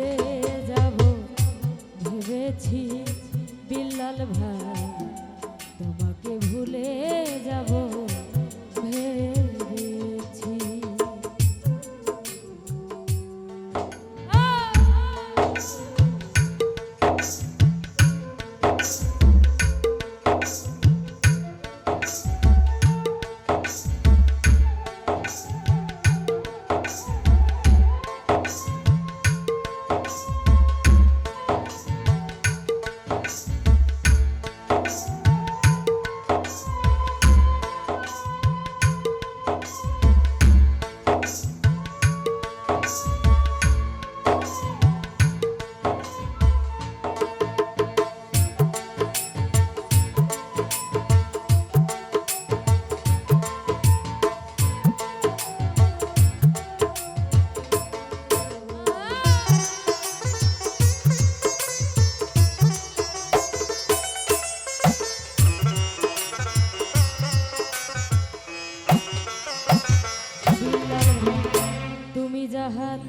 ভুলে যাব। ভেবেছি বিল্লাল ভাই।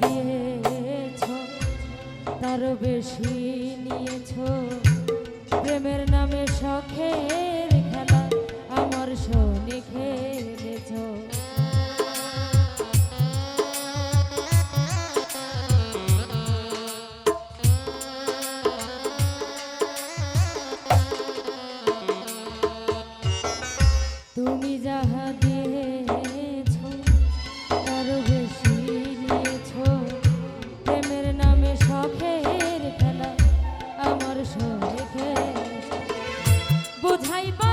দিয়েছ তার বেশি নিয়েছ। প্রেমের নামে শখের খেলা আমার শনি খেলেছ। বুঝাইবা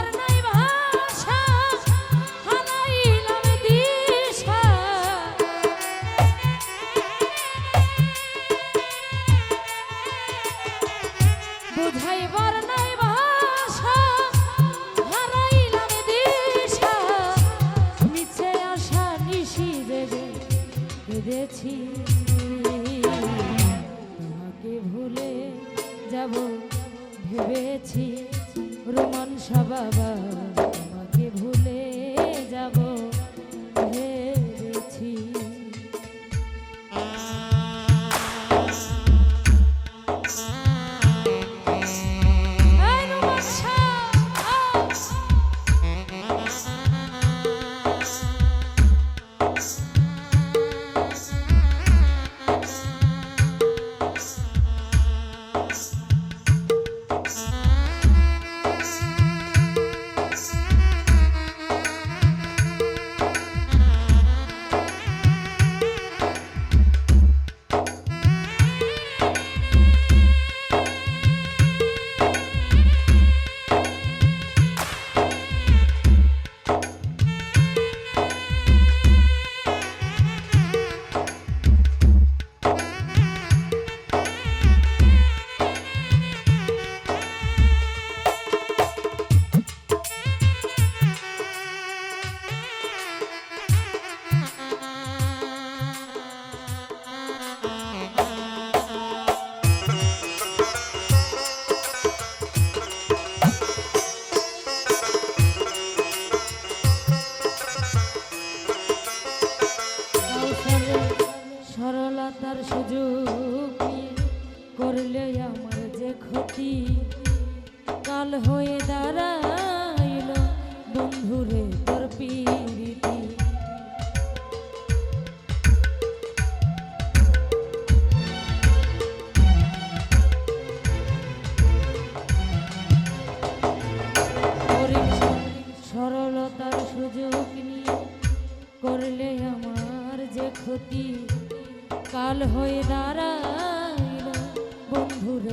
তার সুযোগ করলে আমার যে ক্ষতি। কাল হয়ে দাঁড়া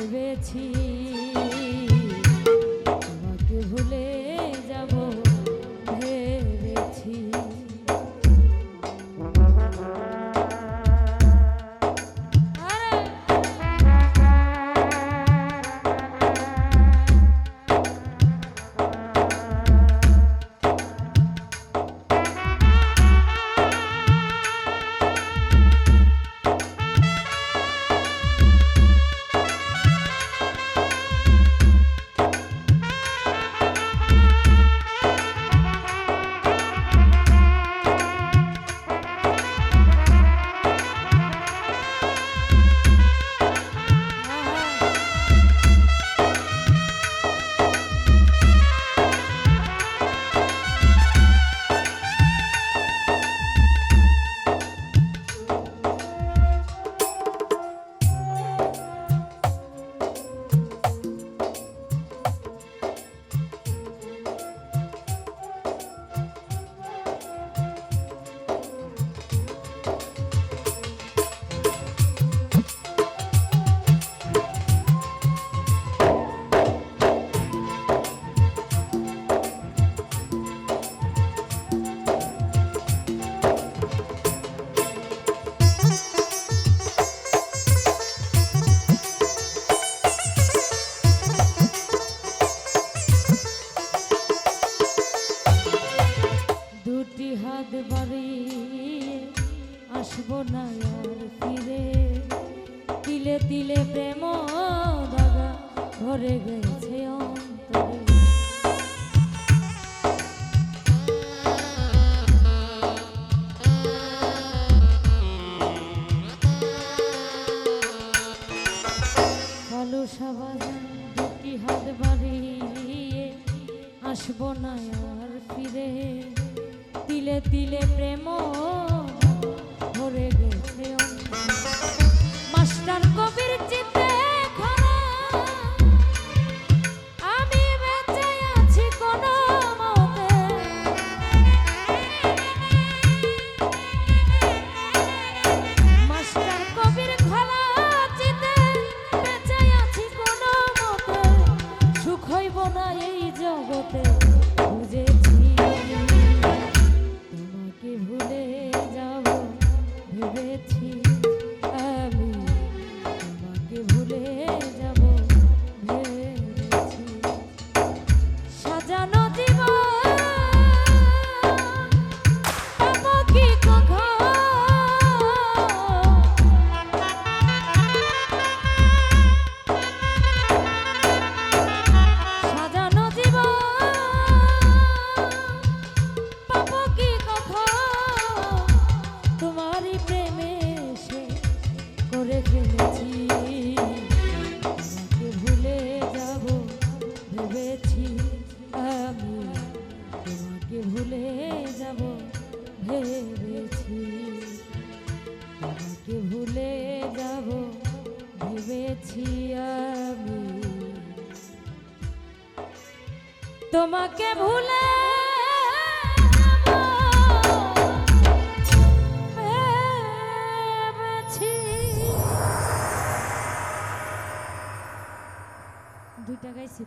ভেবেছি তোমাকে ভুলে আসব না আর ফিরে। তিলে তিলে প্রেম দাদা, ভরে গেছে অন্তরে। দুটি হাত বাড়িয়ে আসব না আর ফিরে। তিলে তিলে প্রেম তোমাকে ভুলে দুইটা গাইছি।